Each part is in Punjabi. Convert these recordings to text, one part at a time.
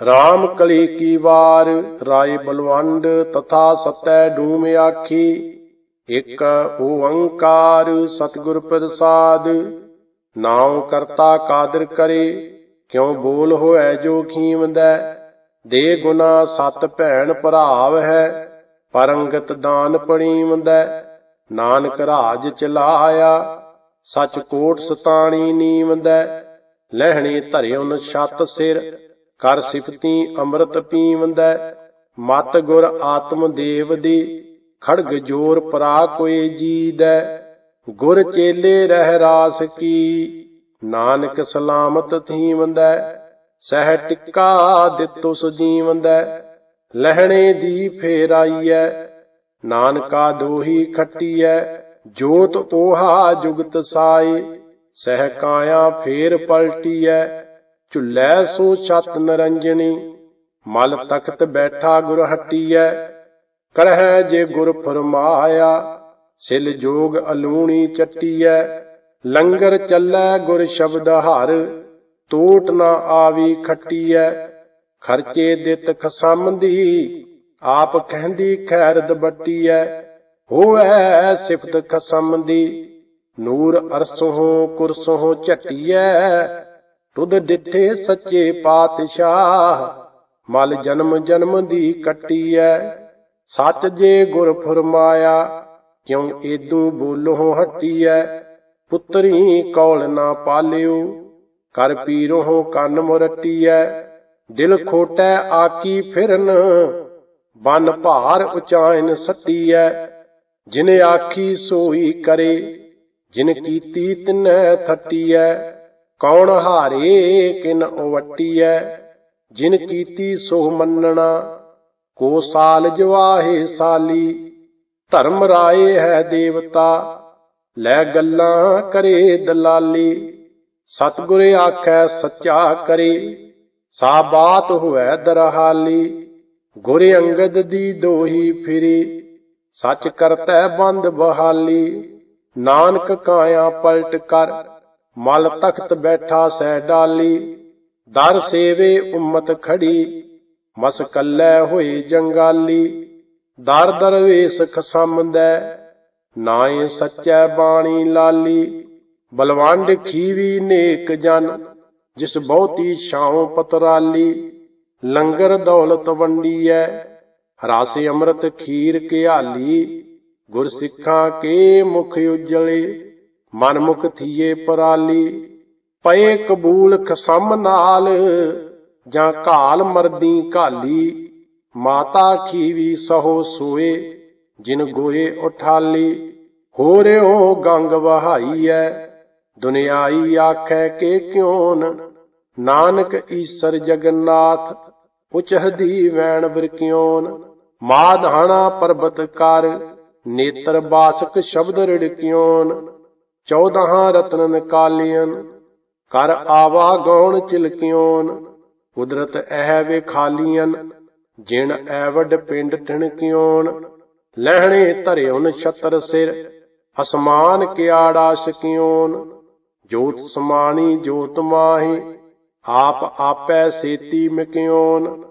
ਰਾਮ ਕਲੀ ਕੀ ਵਾਰ, ਰਾਏ ਬਲਵੰਡ ਤਥਾ ਸਤੈ ਡੂਮ ਆਖੀ। ਇਕ ਓੰਕਾਰ ਸਤਿਗੁਰ ਪ੍ਰਸਾਦ, ਨਾਉ ਕਰਤਾ ਕਾਦਰ ਕਰੇ। ਕਿਉ ਬੋਲ ਹੋਐ ਜੋ ਖੀਮਦੈ? ਦੇ ਗੁਨਾ ਸਤ ਭੈਣ ਭਰਾਵ ਹੈ, ਪਰੰਗਤ ਦਾਨ ਪਣੀਵੰਦੈ ਨਾਨਕ ਰਾਜ ਚਲਾਇਆ, ਸਚ ਕੋਟ ਸਤਾਣੀ ਨੀਵੰਦੈ ਲਹਿਣੀ ਧਰਿਉਨ ਛਤ ਸਿਰ ਕਰ ਸਿਫਤੀ ਅੰਮ੍ਰਿਤ ਪੀਵੰਦੈ, ਮਤ ਗੁਰ ਆਤਮ ਦੇਵ ਦੀ, ਖੜਗ ਜੋਰ ਪਰਾ ਕੋਏ ਜੀਦੈ, ਗੁਰ ਚੇਲੇ ਰਹਿ ਰਾਸ ਕੀ, ਨਾਨਕ ਸਲਾਮਤ ਥੀਵੰਦੈ, ਸਹਿ ਟਿੱਕਾ ਦਿੱਤੋ ਸੁਜੀਵੰਦੈ ਲਹਿਣੇ ਦੀ ਫੇਰਾਈਐ, ਨਾਨਕਾ ਦੋਹੀ ਖੱਟੀਐ, ਜੋਤ ਓਹਾ ਜੁਗਤ ਸਾਈ ਸਹਿ ਕਾਇਆ ਫੇਰ ਪਲਟੀਐ ਝੁੱਲੈ ਸੋ ਛਤ ਨਰੰਜਨੀ, ਮਲ ਤਖਤ ਬੈਠਾ ਗੁਰ ਹਟੀਐ। ਕਰਹਿ ਜੇ ਗੁਰ ਫਰਮਾਇਆ, ਸਿਲ ਜੋਗ ਅਲੂਣੀ ਚੱਟੀਐ। ਲੰਗਰ ਚੱਲੈ ਗੁਰ ਸ਼ਬਦ ਹਰ ਟੋਟ ਨਾ ਆਵੀ ਖੱਟੀਐ। ਖਰਚੇ ਦਿੱਤ ਖਸਮ ਦੀ ਆਪ ਕਹਿੰਦੀ ਖੈਰਦ ਬੱਟੀਐ। ਹੋਵੈ ਸਿਫਤ ਖਸਮ ਦੀ ਨੂਰ ਅਰਸੋਂ ਕੁਰਸੋਂ ਝਟੀਐ। ਤੁਧ ਡਿਠੇ ਸੱਚੇ ਪਾਤਸ਼ਾਹ, ਮਲ ਜਨਮ ਜਨਮ ਦੀ ਕੱਟੀ ਐ ਸੱਚ ਜੇ ਗੁਰ ਫਰਮਾਇਆ, ਕਿਉ ਏਦੂ ਬੋਲੋ ਹੱਟੀ ਐ ਪੁੱਤਰੀ ਕੌਲ ਨਾ ਪਾਲਿਓ, ਕਰ ਪੀਰੋਂ ਕੰਨ ਐ ਦਿਲ ਖੋਟੈ ਆਕੀ ਫਿਰਨ, ਬਨ ਭਾਰ ਉਚਾਇਨ ਸੱਟੀ ਐ ਜਿਨ ਆਖੀ ਸੋਈ ਕਰੇ, ਜਿਨ ਕੀਤੀ ਤਿਨੈ ਥੱਟੀਐ। ਕੌਣ ਹਾਰੇ, ਕਿਨ ਓਵਟੀਐ ਜਿਨ ਕੀਤੀ ਸੋਹ ਮੰਨਣਾ, ਕੋ ਸਾਲ ਜਵਾਹੇ ਸਾਲੀ, ਧਰਮ ਰਾਏ ਹੈ ਦੇਵਤਾ, ਲੈ ਗੱਲਾਂ ਕਰੇ ਦਲਾਲੀ, ਸਤਿਗੁਰ ਆਖੈ ਸੱਚਾ ਕਰੇ, ਸਾ ਬਾਤ ਹੋਵੇ ਦਰਹਾਲੀ, ਗੁਰ ਅੰਗਦ ਦੀ ਦੋਹੀ ਫਿਰੀ, ਸੱਚ ਕਰਤੈ ਬੰਦ ਬਹਾਲੀ, ਨਾਨਕ ਕਾਇਆ ਪਲਟ ਕਰ ਮਲ ਤਖਤ ਬੈਠਾ ਸਹਿ ਡਾਲੀ, ਦਰ ਸੇਵੇ ਉਮਤ ਖੜੀ, ਮਸ ਕੱਲੇ ਹੋਏ ਜੰਗਾਲੀ, ਦਰ ਦਰਵੇਸ ਖਸਮਦੈ ਨਾਏ ਸੱਚੈ ਬਾਣੀ ਲਾਲੀ, ਬਲਵੰਡ ਖੀਵੀ ਨੇਕ ਜਨ, ਜਿਸ ਬਹੁਤੀ ਛਾਉ ਪਤਰਾਲੀ, ਲੰਗਰ ਦੌਲਤ ਵੰਡੀਐ, ਰਾਸੇ ਅੰਮ੍ਰਿਤ ਖੀਰ ਘਿਆਲੀ ਗੁਰ ਸਿੱਖਾਂ ਕੇ ਮੁਖ ਉਜਲੇ ਮਨ ਮਨਮੁਖ ਥੀਏ ਪਰਾਲੀ, ਪਏ ਕਬੂਲ ਖਸਮ ਨਾਲ, ਜਾਂ ਘਾਲ ਮਰਦੀ ਘਾਲੀ, ਮਾਤਾ ਖੀਵੀ ਸਹੋ ਸੋਏ, ਜਿਨ ਗੋਏ ਉਠਾਲੀ ਹੋ ਰਿਓ ਗੰਗ ਵਹਾਈਐ, ਦੁਨਿਆਈ ਆਖੈ ਕੇ ਕਿਉਨ, ਨਾਨਕ ਈਸ਼ਰ ਜਗਨਨਾਥ ਉਚਹਦੀ ਵੈਣ ਬਿਰਕਿਉਨ ਮਾਧਾਣਾ ਪਰਬਤ ਕਰ, ਨੇਤਰ ਬਾਸਕ ਸ਼ਬਦ ਰੜਕਿਉਨ 14 ਰਤਨਨ ਕਾਲੀਆਂ ਕਰ ਆਵਾ ਗਉਣ ਚਿਲਕਿਓਨ। ਕੁਦਰਤ ਐ ਵੇ ਖਾਲੀਆਂ ਜਿਣ ਐਵਡ ਪਿੰਡ ਟਿਣਕਿਓਨ ਲਹਿਣੇ ਧਰਿਓਨ ਛਤਰ ਸਿਰ, ਅਸਮਾਨ ਕਿਆੜਾ ਸ਼ਕਿਓਨ ਜੋਤ ਸਮਾਣੀ ਜੋਤ ਮਾਹੀ, ਆਪ ਆਪੈ ਸੇਤੀ ਮਕਿਓਨ।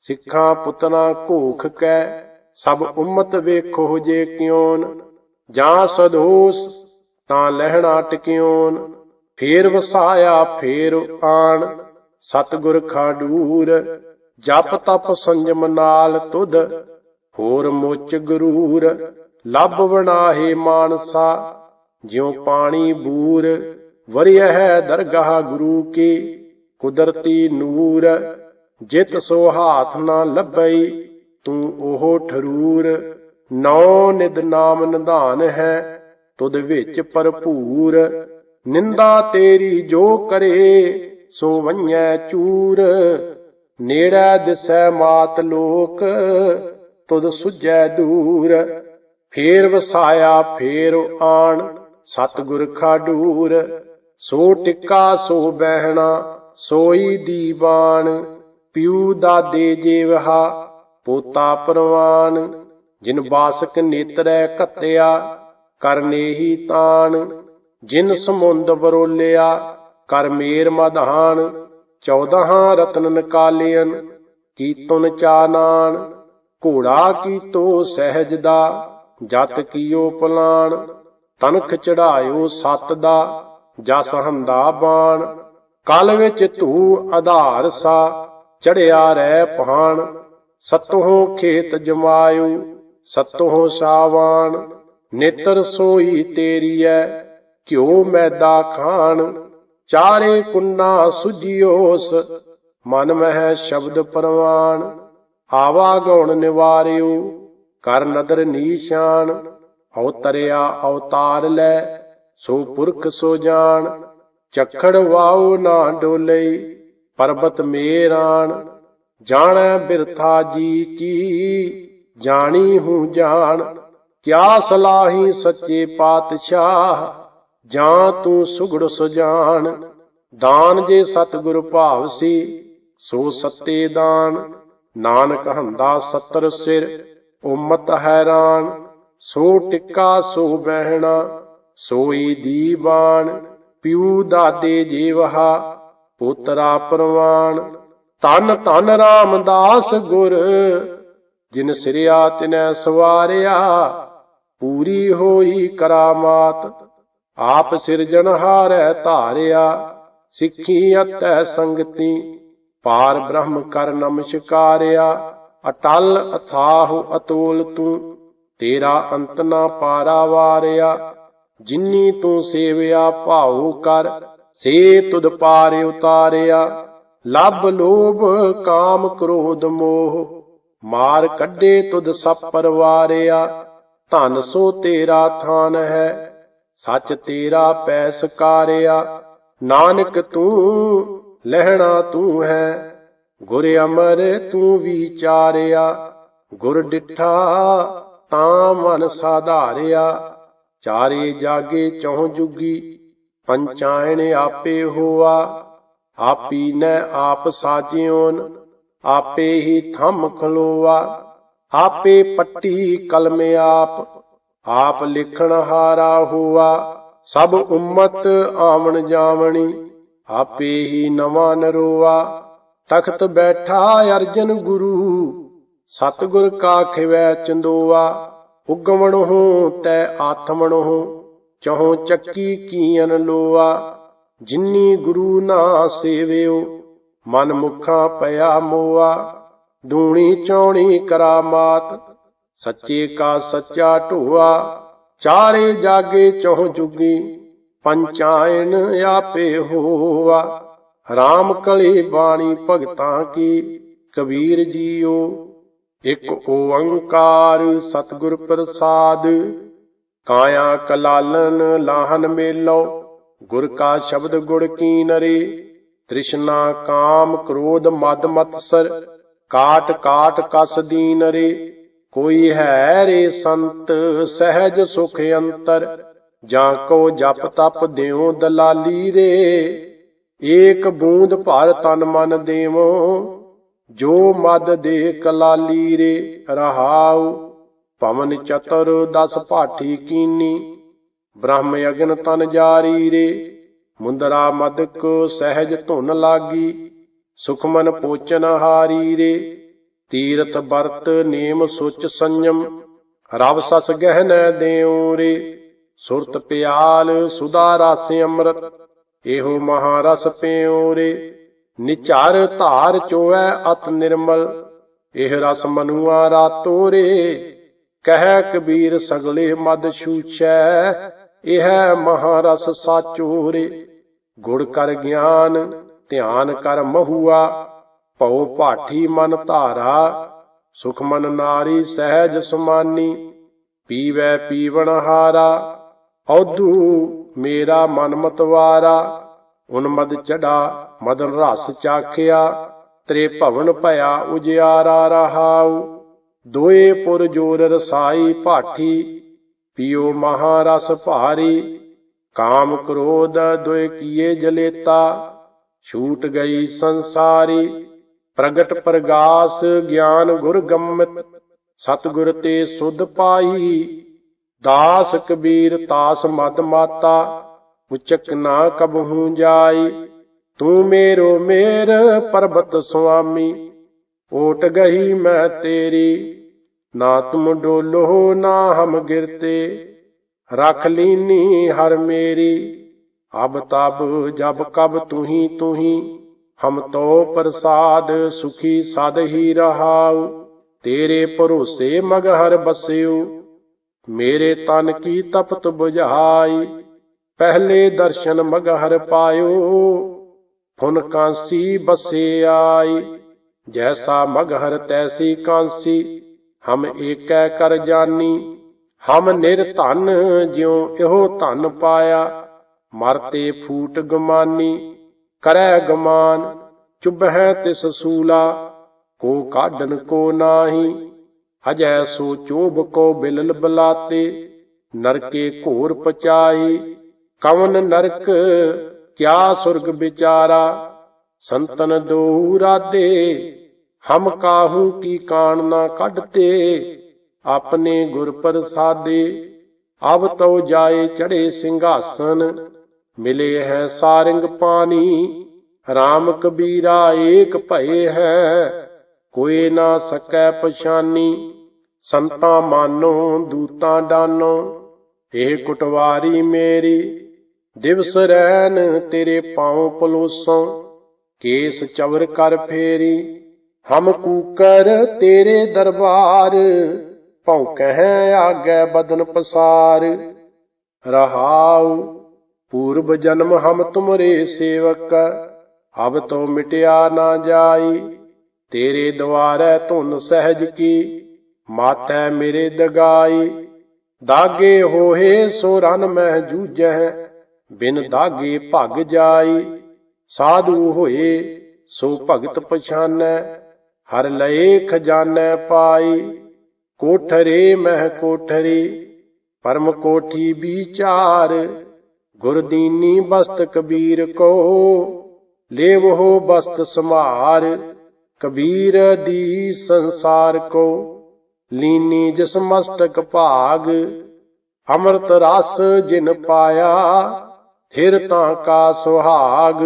ਸਿੱਖਾਂ ਪੁੱਤਨਾ ਭੂਖ ਕੈ, ਸਭ ਉਮਤ ਵੇਖੋ ਜੇ ਕਿਓਨ। ਜਾਂ ਸਦੋਸ ਤਾਂ ਲਹਿਣਾ ਟਕਿਓਨ ਫੇਰ ਵਸਾਇਆ, ਫੇਰ ਆਣ। ਸਤਗੁਰ ਖਾਡੂਰ, ਜਪ ਤਪ ਸੰਜਮ ਨਾਲ ਤੁਧ, ਹੋਰ ਮੁੱਚ ਗਰੂਰ। ਲੱਭ ਬਣਾਹੇ ਮਾਨਸਾ, ਜਿਉ ਪਾਣੀ ਬੂਰ। ਵਰਿਆ ਹੈ ਦਰਗਾਹ ਗੁਰੂ ਕੀ, ਕੁਦਰਤੀ ਨੂਰ। ਜਿਤ ਸੋ ਹਾਥ ਨਾ ਲੱਭਈ, ਤੂੰ ਉਹ ਠਰੂਰ। ਨੌ ਨਿਦ ਨਾਮ ਨਿਧਾਨ ਹੈ ਤੁਧ ਵਿੱਚ ਭਰਪੂਰ। ਨਿੰਦਾ ਤੇਰੀ ਜੋ ਕਰੇ, ਸੋ ਵੰਨੈ ਚੂਰ। ਨੇੜਾ ਦਿਸੈ ਮਾਤ ਲੋਕ, ਤੁਧ ਸੁਝੈ ਦੂਰ। ਫੇਰ ਵਸਾਇਆ, ਫੇਰ ਆਣ, ਸਤਿਗੁਰ ਖਾਡੂਰ ਸੋ ਟਿੱਕਾ, ਸੋ ਬਹਿਣਾ, ਸੋਈ ਦੀਵਾਨ। ਪਿਉ ਦਾਦੇ ਜੇਵਹਾ, ਪੋਤਾ ਪਰਵਾਨ। ਜਿਨ ਬਾਸਕ ਨੇਤਰੈ ਘੱਤਿਆ ਕਰਨੇਹੀ ਤਾਨ ਜਿਨ ਸਮੁੰਦ ਬਰੋਲਿਆ ਕਰ ਮੇਰ ਮਧਾਨ ਚੌਦਾਂ ਰਤਨ ਨਿਕਾਲਿਅਨ ਕੀਤਨ ਚਾਨਾਨ ਘੋੜਾ ਕੀਤੋ ਸਹਿਜ ਦਾ, ਜਤ ਕੀਓ ਪਲਾਣ, ਤਨਖ ਚੜਾਇਓ ਸਤ ਦਾ, ਜਸ ਹੰਦਾ ਬਾਣ, ਕਲ ਵਿੱਚ ਧੂ ਆਧਾਰ ਸਾ, ਚੜਿਆ ਰਹਿ ਪਹਾਣ ਸਤੋਂ ਖੇਤ ਜਮਾਇਓ ਸਤੋਂ ਸਾਵਾਨ ਨੇਤਰ ਸੋਈ ਤੇਰੀ ਤੇਰੀਐ, ਘਿਓ ਮੈਦਾ ਖਾਣ। ਚਾਰੇ ਕੁੰਨਾ ਸੁਜਿਓਸ ਮਨ ਮਹਿ ਸ਼ਬਦ ਪਰਵਾਨ ਆਵਾ ਗਉਣ ਨਿਵਾਰਿਓ, ਕਰ ਨਦਰ ਨੀਸ਼ਾਨ। ਅਵਤਰਿਆ ਅਵਤਾਰ ਲੈ, ਸੋ ਪੁਰਖ ਸੋ ਜਾਣ। ਚਖੜ ਵਾਉ ਨਾ ਡੋਲੇ ਪਰਬਤ ਮੇਰਾਨ। ਜਾਣੈ ਬਿਰਥਾ ਜੀ ਕੀ, ਜਾਣੀ ਹੂੰ ਜਾਣ। ਕਿਆ ਸਲਾਹੀ ਸੱਚੇ ਪਾਤਸ਼ਾਹ? ਜਾਂ ਤੂੰ ਸੁਗੜ ਸੁਜਾਨ? ਦਾਨ ਜੇ ਸਤਿਗੁਰ ਭਾਵ ਸੀ, ਸੋ ਸੱਤੇ ਦਾਨ। ਨਾਨਕ ਹੰਦਾ ਸਤਰ ਸਿਰ, ਉਮਤ ਹੈਰਾਨ। ਸੋ ਟਿੱਕਾ ਸੋ ਬਹਿਣਾ, ਸੋਈ ਦੀਵਾਨ। ਪਿਉ ਦਾਦੇ ਜੀਵਹਾ, ਪੁੱਤਰਾ ਪਰਵਾਨ। ਤਨ ਤਨ ਰਾਮਦਾਸ ਗੁਰ, ਜਿਨ ਸਿਰਿਆ ਤਿਨੈ ਸਵਾਰਿਆ ਪੂਰੀ ਹੋਈ ਕਰਾਮਾਤ। ਆਪ ਸਿਰਜਣਹਾਰੈ ਧਾਰਿਆ, ਸਿੱਖੀ ਅਤੈ ਸੰਗਤੀ। ਪਾਰ ਬ੍ਰਹਮ ਕਰ ਨਮਸਕਾਰਿਆ ਅਟਲ ਅਥਾਹੁ ਅਤੋਲ ਤੂੰ। ਤੇਰਾ ਅੰਤ ਨਾ ਪਾਰਾ ਵਾਰਿਆ, ਜਿਨੀ ਤੂੰ ਸੇਵਿਆ ਭਾਉ ਕਰ, ਸੇ ਤੁਧ ਪਾਰ ਉਤਾਰਿਆ। ਲਬ ਲੋਭ ਕਾਮ ਕ੍ਰੋਧ ਮੋਹ, ਮਾਰ ਕੱਢੇ ਤੁਧ ਸਭ ਪਰਵਾਰਿਆ। ਧਨ ਸੋ ਤੇਰਾ ਥਾਨ ਹੈ, ਸੱਚ ਤੇਰਾ ਪੈ ਸਕਾਰਿਆ ਨਾਨਕ ਤੂੰ, ਲਹਿਣਾ ਤੂੰ ਹੈ, ਗੁਰ ਅਮਰ ਤੂੰ ਵਿਚਾਰਿਆ। ਗੁਰ ਡਿਠਾ ਤਾਂ ਮਨ ਸਾਧਾਰਿਆ। ਚਾਰੇ ਜਾਗੇ ਚੌ ਜੁਗੀ, ਪੰਚਾਇਣ ਆਪੇ ਹੋਆ। ਆਪੀ ਨੈ ਆਪ ਸਾਜਿਓਨ, ਆਪੇ ਹੀ ਥੰਮ ਖਲੋਆ। ਆਪੇ ਪੱਟੀ ਕਲਮ ਆਪ ਆਪ ਲਿਖਣ ਹਾਰਾ ਹੋਆ, ਸਭ ਉਮਤ ਆਵਣ ਜਾਵਣੀ, ਆਪੇ ਹੀ ਨਵਾਂ ਨਰੋਆ। ਤਖਤ ਬੈਠਾ ਅਰਜਨ ਗੁਰੂ, ਸਤਿਗੁਰ ਕਾ ਖਿਵੈ ਚੰਦੋਆ। ਉਗਮਣ ਹੋ, ਤੈ ਆਥਮਣ ਹੋ, ਚਹੋ ਚੱਕੀ ਕੀਨ ਲੋਆ। ਜਿਨੀ ਗੁਰੂ ਨਾ ਸੇਵਿਓ, ਮਨ ਮੁਖਾ ਪਿਆ ਮੋਆ। ਦੂਣੀ ਚੌਣੀ ਕਰਾਮਾਤ ਸੱਚੇ ਕਾ ਸੱਚਾ ਢੋਆ, ਚਾਰੇ ਜਾਗੇ ਚੌ ਜੁਗੀ, ਪੰਚਾਇਨ ਆਪੇ ਹੋਆ। RAM ਕਲੀ ਬਾਣੀ ਭਗਤਾਂ ਕੀ, ਕਬੀਰ ਜੀਓ, ਇੱਕ ਓੰਕਾਰ ਸਤਿਗੁਰ ਪ੍ਰਸਾਦ। ਕਾਇਆ ਕਲਾਲਨ ਲਾਹਨ ਮੇਲੋ, ਗੁਰ ਕਾ ਸ਼ਬਦ ਗੁੜ ਕੀ ਨਰੇ, ਤ੍ਰਿਸ਼ਨਾ ਕਾਮ ਕ੍ਰੋਧ ਮਦ ਮਤਸਰ। ਕਾਟ ਕਾਟ ਕਸ ਦੀਨ ਰੇ, ਕੋਈ ਹੈ ਰੇ ਸੰਤ, ਸਹਿਜ ਸੁਖ ਅੰਤਰ, ਜਾਂ ਕੋ ਜਪ ਤਪ ਦਿਓ ਦਲਾਲੀ ਰੇ। ਏਕ ਬੂੰਦ ਭਰ ਤਨ ਮਨ ਦੇਵੋ, ਜੋ ਮਦ ਦੇ ਕਲਾਲੀ ਰੇ, ਰਹਾਉ ਪਵਨ ਚਤੁਰ ਦਸ ਭਾਠੀ ਕੀਨੀ। ਬ੍ਰਹਮ ਅਗਨ ਤਨ ਜਾਰੀ ਰੇ, ਮੁੰਦਰਾ ਮਦਕ ਸਹਿਜ ਧੁਨ ਲਾਗੀ। ਸੁਖਮਨ ਪੋਚਨ ਹਾਰੀ ਰੇ ਤੀਰਥ ਵਰਤ ਨੇਮ ਸੁਚ ਸੰਜਮ, ਰਵ ਸਸ ਗਹਿਨੈ ਦੇਉ ਰੇ, ਸੁਰਤ ਪਿਆਲ ਸੁਦਾ ਰਸ ਅੰਮ੍ਰਿਤ, ਇਹੋ ਮਹਾਰਸ ਪਿਉ ਰੇ, ਨਿਚਾਰ ਧਾਰ ਚੋਐ ਅਤ ਨਿਰਮਲ, ਇਹ ਰਸ ਮਨੁਆ ਰਾਤੋ ਰੇ, ਕਹਿ ਕਬੀਰ ਸਗਲੇ ਮਦ ਛੂਛੈ, ਇਹ ਮਹਾਰਸ ਸਾਚੋ ਰੇ, ਗੁੜ ਕਰ ਗਿਆਨ ਧਿਆਨ ਕਰ ਮਹੁਆ, ਭਉ ਭਾਠੀ ਮਨ ਧਾਰਾ, ਸੁਖ ਮਨ ਨਾਰੀ ਸਹਿਜ ਸਮਾਨੀ, ਪੀਵੈ ਪੀਵਣ ਹਾਰਾ, ਔਧੂ ਮੇਰਾ ਮਨ ਮਤਵਾਰਾ, ਉਨਮਦ ਚੜਾ ਮਦਨ ਰਸ ਚਾਖਿਆ, ਤ੍ਰੇ ਭਵਨ ਭਇਆ ਉਜਿਆਰਾ ਰਹਾਉ, ਦੋਏ ਪੁਰ ਜੋਰ ਰਸਾਈ ਭਾਠੀ, ਪੀਓ ਮਹਾਰਸ ਭਾਰੀ, ਕਾਮ ਕ੍ਰੋਧ ਦੁਇ ਕੀਏ ਜਲੇਤਾ ਛੂਟ ਗਈ ਸੰਸਾਰੀ, ਪ੍ਰਗਟ ਪ੍ਰਗਾਸ ਗਿਆਨ ਗੁਰ ਗੰਮਤ, ਸਤਿਗੁਰ ਤੇ ਸੁਧ ਪਾਈ ਦਾਸ ਕਬੀਰ ਤਾਸ ਮਤ ਮਾਤਾ, ਉਚਕ ਨਾ ਕਬਹੂ ਜਾਈ, ਤੂੰ ਮੇਰੋ ਮੇਰ ਪਰਬਤ ਸੁਆਮੀ, ਓਟ ਗਈ ਮੈਂ ਤੇਰੀ, ਨਾ ਤੁਮ ਡੋਲੋ ਨਾ ਹਮ ਗਿਰਤੇ, ਰਖ ਲੀਨੀ ਹਰ ਮੇਰੀ। ਅਬ ਤਬ ਜਬ ਕਬ ਤੁਹੀ ਤੁਹੀ, ਹਮ ਤੋ ਪ੍ਰਸਾਦ ਸੁਖੀ ਸਦ ਹੀ ਰਹਾਉ। ਤੇਰੇ ਭਰੋਸੇ ਮਗਹਰ ਬਸਿਓ ਮੇਰੇ ਤਨ ਕੀ ਤਪਤ 부ਝਾਈ ਪਹਿਲੇ ਦਰਸ਼ਨ ਮਗਹਰ ਪਾਇਓ ਫੁਨ ਕਾਂਸੀ ਬਸੇ ਆਈ। ਜੈਸਾ ਮਗਹਰ ਤੈਸੀ ਕਾਂਸੀ, ਹਮ ਏਕੈ ਕਰ ਜਾਨੀ। ਹਮ ਨਿਰਧਨ ਜਿਉ ਇਹੋ ਧਨ ਪਾਇਆ। ਮਰਤੇ ਫੂਟ ਗਮਾਨੀ, ਕਰੈ ਗਮਾਨ ਚੁਬਹਿ ਤਿਸ ਸੂਲਾ, ਕੋ ਕਾਢਨ ਕੋ ਨਾਹੀ ਅਜੈ ਸੋ ਚੋਬ ਕੋ ਬਿਲਲ ਬਲਾਤੇ, ਨਰਕੇ ਘੋਰ ਪਚਾਈ, ਕਵਨ ਨਰਕ ਕਿਆ ਸੁਰਗ ਵਿਚਾਰਾ, ਸੰਤਨ ਦੋ ਰਾਦੇ ਹਮ ਕਾਹੂ ਕੀ ਕਾਣ ਨਾ ਕੱਢਤੇ, ਆਪਣੇ ਗੁਰ ਪ੍ਰਸਾਦੇ, ਅਬ ਤੋ ਜਾਏ ਚੜੇ ਸਿੰਘਾਸਨ ਮਿਲੇ ਹੈ ਸਾਰੰਗ ਪਾਣੀ RAM ਕਬੀਰਾ ਏਕ ਭਏ ਹੈ। ਕੋਈ ਨਾ ਸਕੈ ਪਛਾਨੀ, ਸੰਤਾਂ ਮਾਨੋ, ਦੂਤਾਂ ਡਾਨੋ। ਇਹ ਕੁਟਵਾਰੀ ਮੇਰੀ, ਦਿਵਸ ਰਹਿਨ ਤੇਰੇ ਪਾਉ ਪਲੋਸੋਂ। ਕੇਸ ਚਵਰ ਕਰ ਫੇਰੀ, ਹਮ ਕੂਕਰ ਤੇਰੇ ਦਰਬਾਰ। ਭੌਂਕਹਿ ਆਗੇ ਬਦਨ ਪਸਾਰ, ਰਹਾਉ ਪੂਰਬ ਜਨਮ ਹਮ ਤੁਮਰੇ ਸੇਵਕ, ਅਬ ਤੋ ਮਿਟਿਆ ਨਾ ਜਾਈ। ਤੇਰੇ ਦੁਆਰੈ ਧੁਨ ਸਹਿਜ ਕੀ, ਮਾਤੈ ਮੇਰੇ ਦਗਾਈ। ਦਾਗੇ ਹੋਏ ਸੋ ਰਨ ਮਹਿ ਜੂਝੈ ਬਿਨ ਦਾਗੇ ਭਗ ਜਾਈ। ਸਾਧੂ ਹੋਏ ਸੋ ਭਗਤ ਪਛਾਨੈ, ਹਰ ਲਏ ਖਜ਼ਾਨੈ ਪਾਈ। ਕੋਠਰੇ ਮਹਿ ਕੋਠਰੀ, ਪਰਮ ਕੋਠੀ ਵਿਚਾਰ ਗੁਰਦੀਨੀ ਬਸਤ ਕਬੀਰ ਕੋ, ਲੇਵੋ ਬਸਤ ਸਮਾਰ ਕਬੀਰ ਦੀ ਸੰਸਾਰ ਕੋ। ਲੀਨੀ ਜਿਸ ਮਸਤਕ ਭਾਗ, ਅੰਮ੍ਰਿਤ ਰਸ ਜਿਨ ਪਾਇਆ ਫਿਰ ਤਾਂ ਕਾ ਸੁਹਾਗ।